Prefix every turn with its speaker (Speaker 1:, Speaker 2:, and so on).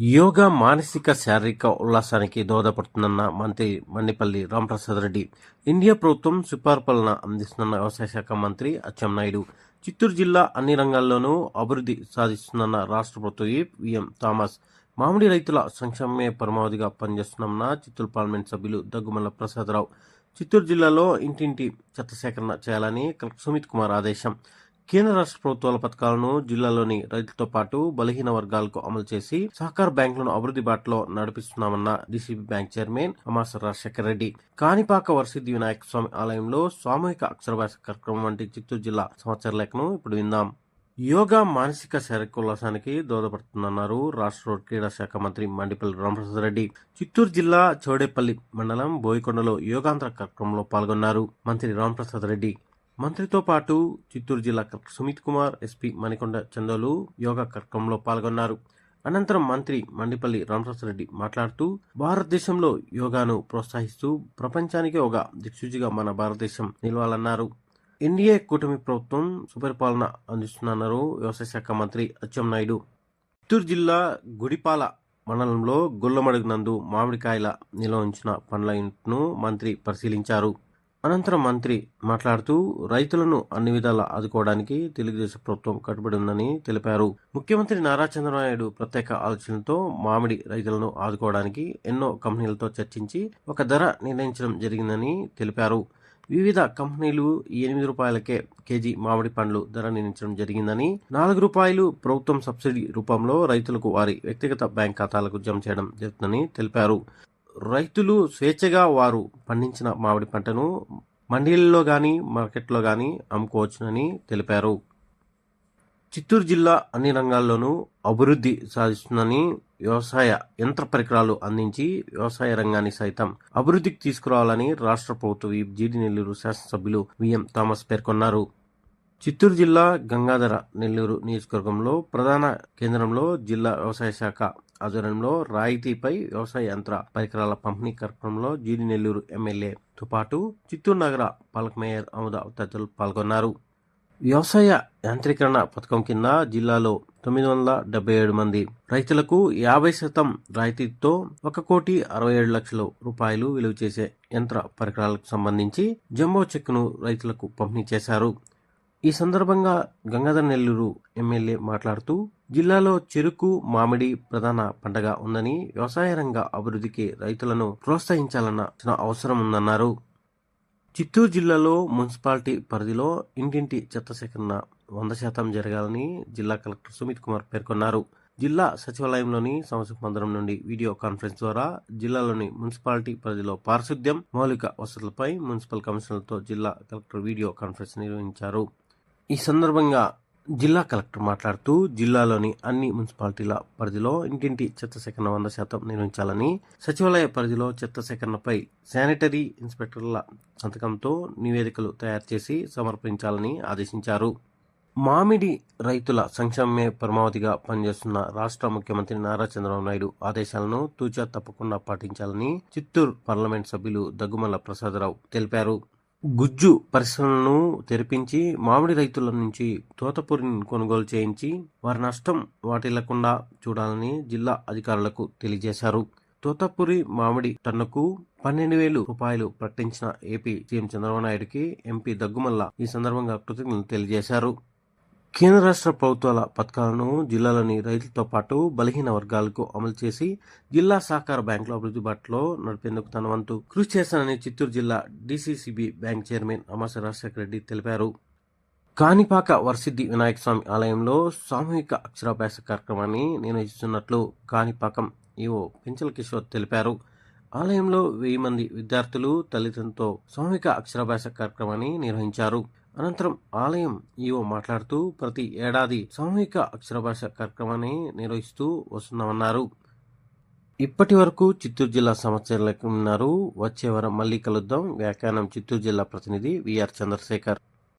Speaker 1: యోగా మానసిక శారీరక ఉల్లాసానికి దోహదపడుతుందన్న మంత్రి మండిపల్లి రాంప్రసాద్ రెడ్డి ఇండియా ప్రభుత్వం సుపరిపాలన అందిస్తున్న వ్యవసాయ శాఖ మంత్రి అచ్చెన్నాయుడు చిత్తూరు జిల్లా అన్ని రంగాల్లోనూ అభివృద్ధి సాధిస్తుందన్న రాష్ట్ర ప్రభుత్వ విఎం థామస్ మామిడి రైతుల సంక్షేమమే పరమావధిగా పనిచేస్తున్నామన్న చిత్తూరు పార్లమెంట్ సభ్యులు దగ్గుమల్ల ప్రసాదరావు చిత్తూరు జిల్లాలో ఇంటింటి చెత్త సేకరణ చేయాలని కలెక్టర్ సుమిత్ కుమార్ ఆదేశం. కేంద్ర రాష్ట్ర ప్రభుత్వాల పథకాలను జిల్లాలోని రైతులతో పాటు బలహీన వర్గాలకు అమలు చేసి సహకార బ్యాంకులను అభివృద్ధి బాటలో నడిపిస్తున్నామన్న DCB bank chairman Amasa Rajasekhar Reddy. Kanipaka Varasiddhi Vinayaka Swamy ఆలయంలో సామూహిక అక్షరాభ్యాస కార్యక్రమం వంటి చిత్తూరు జిల్లా సమాచార లేఖను ఇప్పుడు విందాం. యోగా మానసిక శారీరక ఉల్లాసానికి దోహదపడుతుందన్నారు రాష్ట్ర రోడ్ క్రీడా శాఖ మంత్రి మండిపల్లి రామప్రసాద్ రెడ్డి. చిత్తూరు జిల్లా చౌడేపల్లి మండలం బోయికొండలో యోగాంతర కార్యక్రమంలో పాల్గొన్నారు మంత్రి రామప్రసాద్ రెడ్డి. మంత్రితో పాటు చిత్తూరు జిల్లా కలెక్టర్ సుమిత్ కుమార్ ఎస్పీ మణికొండ చందోలు యోగా కార్యక్రమంలో పాల్గొన్నారు. అనంతరం మంత్రి మండిపల్లి రామప్రసాద్ రెడ్డి మాట్లాడుతూ భారతదేశంలో యోగాను ప్రోత్సహిస్తూ ప్రపంచానికి ఒక దిక్సూచిగా మన భారతదేశం నిలవాలన్నారు. ఎన్డీఏ కూటమి ప్రభుత్వం సుపరిపాలన అందిస్తుందన్నారు వ్యవసాయ శాఖ మంత్రి అచ్చెన్నాయుడు చిత్తూరు జిల్లా గుడిపాల మండలంలో గొల్లమడుగు నందు మామిడికాయల నిల్వ ఉంచిన పండ్ల ఇంట్ను మంత్రి పరిశీలించారు. అనంతరం మంత్రి మాట్లాడుతూ రైతులను అన్ని విధాలా ఆదుకోవడానికి తెలుగుదేశం ప్రభుత్వం కట్టుబడి ఉందని తెలిపారు. ముఖ్యమంత్రి నారా చంద్రబాబు ప్రత్యేక ఆలోచనలతో మామిడి రైతులను ఆదుకోవడానికి ఎన్నో కంపెనీలతో చర్చించి ఒక ధర నిర్ణయించడం జరిగిందని తెలిపారు. వివిధ కంపెనీలు ఎనిమిది రూపాయలకే కేజీ మామిడి పండ్లు ధర నిర్ణయించడం జరిగిందని నాలుగు రూపాయలు ప్రభుత్వం సబ్సిడీ రూపంలో రైతులకు వారి వ్యక్తిగత బ్యాంక్ ఖాతాలకు జమ చేయడం జరుగుతుందని తెలిపారు. రైతులు స్వేచ్ఛగా వారు పండించిన మామిడి పంటను మండీలలో కానీ మార్కెట్లో కానీ అమ్ముకోవచ్చునని తెలిపారు. చిత్తూరు జిల్లా అన్ని రంగాల్లోనూ అభివృద్ధి సాధిస్తుందని వ్యవసాయ యంత్ర పరికరాలు అందించి వ్యవసాయ రంగాన్ని సైతం అభివృద్ధికి తీసుకురావాలని రాష్ట్ర ప్రభుత్వ జీడి నెల్లూరు శాసనసభ్యులు విఎం థామస్ పేర్కొన్నారు. చిత్తూరు జిల్లా గంగాధర నెల్లూరు నియోజకవర్గంలో ప్రధాన కేంద్రంలో జిల్లా వ్యవసాయ శాఖ ఆధ్వర్యంలో రాయితీపై వ్యవసాయ యంత్ర పరికరాల పంపిణీ కార్యక్రమంలో జీడి నెల్లూరు ఎమ్మెల్యేతో పాటు చిత్తూరు నగర పాలక మేయర్ అమదా తదితరులు పాల్గొన్నారు. వ్యవసాయ యాంత్రీకరణ పథకం కింద జిల్లాలో తొమ్మిది వందల డెబ్బై ఏడు మంది రైతులకు యాభై శాతం రాయితీతో ఒక కోటి అరవై ఏడు లక్షల రూపాయలు విలువ చేసే యంత్ర పరికరాలకు సంబంధించి జంబో చెక్ను రైతులకు పంపిణీ చేశారు. ఈ సందర్భంగా గంగాధర నెల్లూరు ఎమ్మెల్యే మాట్లాడుతూ జిల్లాలో చెరుకు మామిడి ప్రధాన పండగ ఉందని వ్యవసాయ రంగ అభివృద్ధికి రైతులను ప్రోత్సహించాలన్న అవసరం ఉందన్నారు. చిత్తూరు జిల్లాలో మున్సిపాలిటీ పరిధిలో ఇంటింటి చెత్త సేకరణ వంద శాతం జరగాలని జిల్లా కలెక్టర్ సుమిత్ కుమార్ పేర్కొన్నారు. జిల్లా సచివాలయంలోని సంవత్సర మందిరం నుండి వీడియో కాన్ఫరెన్స్ ద్వారా జిల్లాలోని మున్సిపాలిటీ పరిధిలో పారిశుద్ధ్యం మౌలిక వసతులపై మున్సిపల్ కమిషనర్లతో జిల్లా కలెక్టర్ వీడియో కాన్ఫరెన్స్ నిర్వహించారు. ఈ సందర్భంగా జిల్లా కలెక్టర్ మాట్లాడుతూ జిల్లాలోని అన్ని మున్సిపాలిటీల పరిధిలో ఇంటింటి చెత్త సేకరణ వంద శాతం నిర్వహించాలని సచివాలయ పరిధిలో చెత్త సేకరణపై శానిటరీ ఇన్స్పెక్టర్ల సంతకంతో నివేదికలు తయారు చేసి సమర్పించాలని ఆదేశించారు. మామిడి రైతుల సంక్షేమమే పరమావధిగా పనిచేస్తున్న రాష్ట్ర ముఖ్యమంత్రి నారా చంద్రబాబు నాయుడు ఆదేశాలను తూచా తప్పకుండా పాటించాలని చిత్తూరు పార్లమెంట్ సభ్యులు దగ్గుమల్ల ప్రసాదరావు తెలిపారు. గుజ్జు పరిశ్రమలను తెరిపించి మామిడి రైతుల నుంచి తోతపూరిని కొనుగోలు చేయించి వారి నష్టం వాటిల్లకుండా చూడాలని జిల్లా అధికారులకు తెలియజేశారు. తోతపూరి మామిడి టన్నుకు పన్నెండు వేలు రూపాయలు ప్రకటించిన ఏపీ సీఎం చంద్రబాబు నాయుడుకి ఎంపీ దగ్గుమల్ల ఈ సందర్భంగా కృతజ్ఞతలు తెలియజేశారు. కేంద్ర రాష్ట్ర ప్రభుత్వాల పథకాలను జిల్లాలోని రైతులతో పాటు బలహీన వర్గాలకు అమలు చేసి జిల్లా సహకార బ్యాంకుల అభివృద్ధి బాటలో నడిపేందుకు తన వంతు కృషి చేస్తానని చిత్తూరు జిల్లా DCCB bank chairman Amasa Rajasekhara Reddy తెలిపారు. కాణిపాక వరసిద్ధి వినాయక స్వామి ఆలయంలో సామూహిక అక్షరాభ్యాస కార్యక్రమాన్ని నిర్వహిస్తున్నట్లు కాణిపాకం ఈవో పెంచల కిషోర్ తెలిపారు. ఆలయంలో వెయ్యి మంది విద్యార్థులు తల్లిదండ్రులతో సామూహిక అక్షరాభ్యాస కార్యక్రమాన్ని నిర్వహించారు. అనంతరం ఆలయం ఈవో మాట్లాడుతూ ప్రతి ఏడాది సామూహిక అక్షరభాష కార్యక్రమాన్ని నిర్వహిస్తూ వస్తున్నామన్నారు. ఇప్పటి వరకు చిత్తూరు జిల్లా సమస్యలకు ఉన్నారు. వచ్చే వారం మళ్ళీ కలుద్దాం. వ్యాఖ్యానం చిత్తూరు జిల్లా ప్రతినిధి విఆర్ చంద్రశేఖర్.